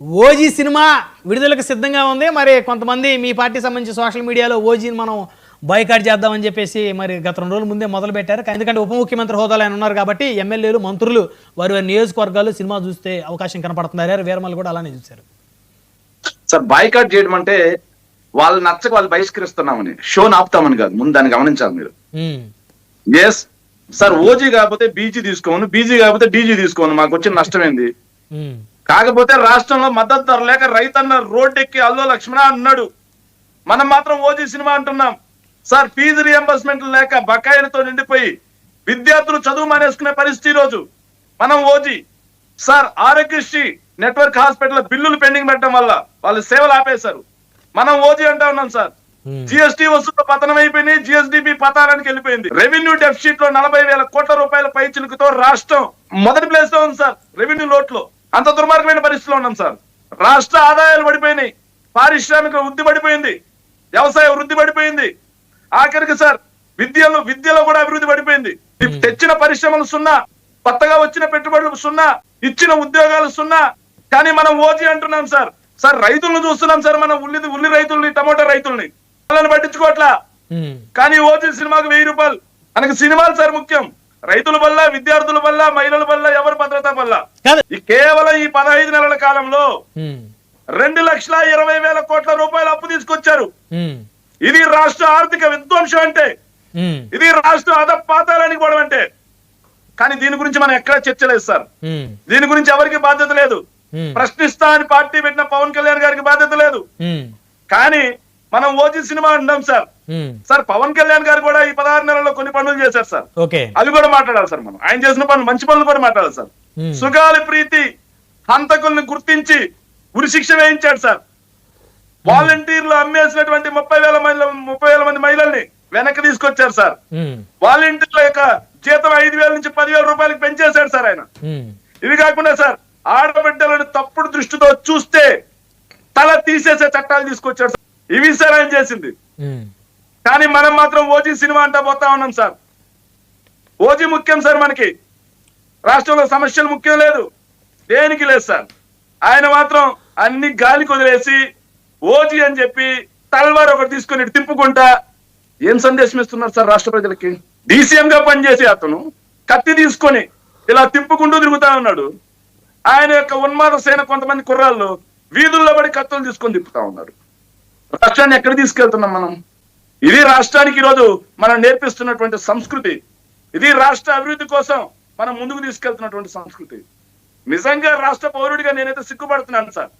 OG cinema విడుదలకు సిద్ధంగా ఉంది. మరి కొంతమంది మీ పార్టీ సంబంధించి సోషల్ మీడియాలో ఓజీని మనం బాయ్కాట్ చేద్దామని చెప్పేసి మరి గత రెండు రోజుల ముందే మొదలు పెట్టారు ఎందుకంటే ఉప ముఖ్యమంత్రి హోదాలో ఆయన ఉన్నారు కాబట్టి ఎమ్మెల్యేలు మంత్రులు వారి వారి నియోజకవర్గాలు సినిమా చూస్తే అవకాశం కనపడుతున్నారు వీరమల్లి కూడా అలానే చూశారు. సార్ బాయ్కాట్ చేయడం అంటే వాళ్ళు నచ్చక వాళ్ళు బహిష్కరిస్తున్నామని షోని ఆపుతామని కాదు. ముందు దాన్ని గమనించాలి మీరు. ఎస్ సార్ ఓజీ కాకపోతే బీజీ తీసుకోను బీజీ కాకపోతే డీజీ తీసుకోను మాకు వచ్చిన నష్టం ఏంది? కాకపోతే రాష్ట్రంలో మద్దతు ధర లేక రైతన్న రోడ్డెక్కి అల్లో లక్ష్మణ అన్నాడు. మనం మాత్రం ఓజీ సినిమా అంటున్నాం. సార్ ఫీజు రియంబర్స్మెంట్ లేక బకాయిలతో నిండిపోయి విద్యార్థులు చదువు మానేసుకునే పరిస్థితి రోజు. మనం OG. Sir Aarogyasri network hospital బిల్లులు పెండింగ్ పెట్టడం వల్ల వాళ్ళు సేవలు ఆపేశారు. మనం ఓజీ అంటా ఉన్నాం సార్. జిఎస్టీ వసూలు పతనం అయిపోయింది జిఎస్డిపి పతానానికి వెళ్ళిపోయింది. రెవెన్యూ డెఫిసిట్లో నలభై వేల కోట్ల రూపాయల పై చిలుకుతో రాష్ట్రం మొదటి ప్లేస్లో ఉంది సార్ రెవెన్యూ లోట్లో అంత దుర్మార్గమైన పరిస్థితిలో ఉన్నాం సార్. రాష్ట్ర ఆదాయాలు పడిపోయినాయి. పారిశ్రామిక వృద్ధి పడిపోయింది. వ్యవసాయ వృద్ధి పడిపోయింది. ఆఖరికి సార్ విద్యలో విద్యలో కూడా అభివృద్ధి పడిపోయింది. తెచ్చిన పరిశ్రమలు సున్నా కొత్తగా వచ్చిన పెట్టుబడులు సున్నా ఇచ్చిన ఉద్యోగాలు సున్నా. కానీ మనం ఓజీ అంటున్నాం సార్. సార్ రైతులను చూస్తున్నాం సార్ మనం ఉల్లి ఉల్లి రైతుల్ని టమోటా రైతుల్ని. వాళ్ళని పట్టించుకోవట్లా. కానీ ఓజీ సినిమాకు వెయ్యి రూపాయలు. మనకి సినిమాలు సార్ ముఖ్యం. రైతుల వల్ల విద్యార్థుల వల్ల మహిళల వల్ల ఎవరి భద్రత వల్ల? ఈ కేవలం ఈ పదహైదు నెలల కాలంలో రెండు లక్షల ఇరవై వేల కోట్ల రూపాయలు అప్పు తీసుకొచ్చారు. ఇది రాష్ట్ర ఆర్థిక విధ్వంసం అంటే. ఇది రాష్ట్ర అద పాతాలని కూడా అంటే. కానీ దీని గురించి మనం ఎక్కడా చర్చ లేదు సార్. దీని గురించి ఎవరికి బాధ్యత లేదు. ప్రశ్నిస్తా అని పార్టీ పెట్టిన పవన్ కళ్యాణ్ గారికి బాధ్యత లేదు. కానీ మనం ఓజీ సినిమా అంటాం సార్. సార్ పవన్ కళ్యాణ్ గారు కూడా ఈ పదహారు నెలల్లో కొన్ని పనులు చేశారు సార్. అవి కూడా మాట్లాడాలి సార్ మనం. ఆయన చేసిన పనులు మంచి పనులు కూడా మాట్లాడాలి సార్. సుగాలి ప్రీతి హంతకుల్ని గుర్తించి ఉరి శిక్ష వేయించాడు సార్. వాలంటీర్లు అమ్మేసినటువంటి ముప్పై వేల మహిళ ముప్పై వేల మంది మహిళల్ని వెనక్కి తీసుకొచ్చారు సార్. వాలంటీర్ల యొక్క జీతం ఐదు వేల నుంచి పదివేల రూపాయలకి పెంచేశాడు సార్ ఆయన. ఇవి కాకుండా సార్ ఆడబిడ్డలను తప్పుడు దృష్టితో చూస్తే తల తీసేసే చట్టాలు తీసుకొచ్చాడు ఇవి సార్ ఆయన చేసింది? కానీ మనం మాత్రం ఓజీ సినిమా అంటా పోతా ఉన్నాం సార్. ఓజీ ముఖ్యం సార్ మనకి. రాష్ట్రంలో సమస్యలు ముఖ్యం లేదు. దేనికి లేదు సార్? ఆయన మాత్రం అన్ని గాలికి వదిలేసి ఓజీ అని చెప్పి తల్వార్ ఒకటి తీసుకొని తిప్పుకుంటా ఏం సందేశం ఇస్తున్నారు సార్ రాష్ట్ర ప్రజలకి? డీసీఎం గా పనిచేసి అతను కత్తి తీసుకొని ఇలా తిప్పుకుంటూ తిరుగుతా ఉన్నాడు. ఆయన యొక్క ఉన్మాద సేన కొంతమంది కుర్రాళ్ళు వీధుల్లో పడి కత్తులు తీసుకొని తిప్పుతా ఉన్నారు. రాష్ట్రాన్ని ఎక్కడ తీసుకెళ్తున్నాం మనం? ఇది రాష్ట్రానికి ఈరోజు మనం నేర్పిస్తున్నటువంటి సంస్కృతి. ఇది రాష్ట్ర అభివృద్ధి కోసం మనం ముందుకు తీసుకెళ్తున్నటువంటి సంస్కృతి. నిజంగా రాష్ట్ర పౌరుడిగా నేనైతే సిగ్గుపడుతున్నాను సార్.